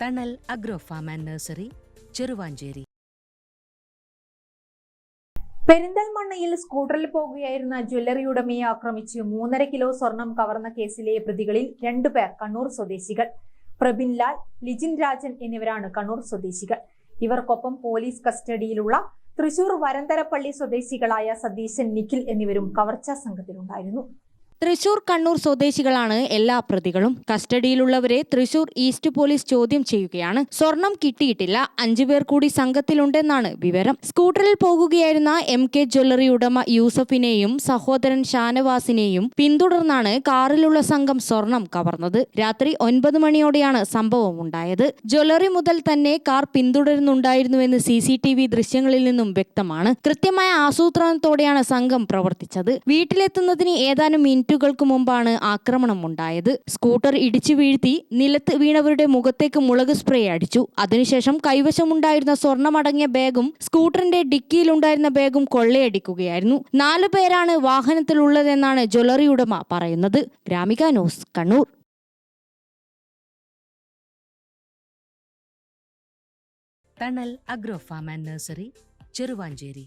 Thanal agro farm and nursery Cheruvancheri പെരിന്തൽമണ്ണയിൽ സ്കൂട്ടറിൽ പോകുകയായിരുന്ന ജ്വല്ലറി ഉടമയെ ആക്രമിച്ച് മൂന്നര കിലോ സ്വർണം കവർന്ന കേസിലെ പ്രതികളിൽ രണ്ടുപേർ കണ്ണൂർ സ്വദേശികൾ. പ്രബിൻ ലാൽ ലിജിൻ രാജൻ എന്നിവരാണ് കണ്ണൂർ സ്വദേശികൾ. ഇവർക്കൊപ്പം പോലീസ് കസ്റ്റഡിയിലുള്ള തൃശൂർ വരന്തരപ്പള്ളി സ്വദേശികളായ സതീശൻ നിഖിൽ എന്നിവരും കവർച്ചാ സംഘത്തിലുണ്ടായിരുന്നു. തൃശൂർ കണ്ണൂർ സ്വദേശികളാണ് എല്ലാ പ്രതികളും. കസ്റ്റഡിയിലുള്ളവരെ തൃശൂർ ഈസ്റ്റ് പോലീസ് ചോദ്യം ചെയ്യുകയാണ്. സ്വർണം കിട്ടിയിട്ടില്ല. അഞ്ചുപേർ കൂടി സംഘത്തിലുണ്ടെന്നാണ് വിവരം. സ്കൂട്ടറിൽ പോകുകയായിരുന്ന എം കെ ജ്വല്ലറി ഉടമ യൂസഫിനെയും സഹോദരൻ ഷാനവാസിനെയും പിന്തുടർന്നാണ് കാറിലുള്ള സംഘം സ്വർണം കവർന്നത്. രാത്രി ഒൻപത് മണിയോടെയാണ് സംഭവം ഉണ്ടായത്. ജ്വല്ലറി മുതൽ തന്നെ കാർ പിന്തുടരുന്നുണ്ടായിരുന്നുവെന്ന് സി സി ടി വി ദൃശ്യങ്ങളിൽ നിന്നും വ്യക്തമാണ്. കൃത്യമായ ആസൂത്രണത്തോടെയാണ് സംഘം പ്രവർത്തിച്ചത്. വീട്ടിലെത്തുന്നതിന് ഏതാനും മിനിറ്റുകൾക്ക് മുമ്പാണ് ആക്രമണം ഉണ്ടായത്. സ്കൂട്ടർ ഇടിച്ചു വീഴ്ത്തി നിലത്ത് വീണവരുടെ മുഖത്തേക്ക് മുളക് സ്പ്രേ അടിച്ചു. അതിനുശേഷം കൈവശമുണ്ടായിരുന്ന സ്വർണമടങ്ങിയ ബാഗും സ്കൂട്ടറിന്റെ ഡിക്കിയിലുണ്ടായിരുന്ന ബാഗും കൊള്ളയടിക്കുകയായിരുന്നു. നാലു പേരാണ് വാഹനത്തിലുള്ളതെന്നാണ് ജ്വല്ലറി ഉടമ പറയുന്നത്. Gramika news Kannur. Thanal agro farm and nursery Cheruvancheri.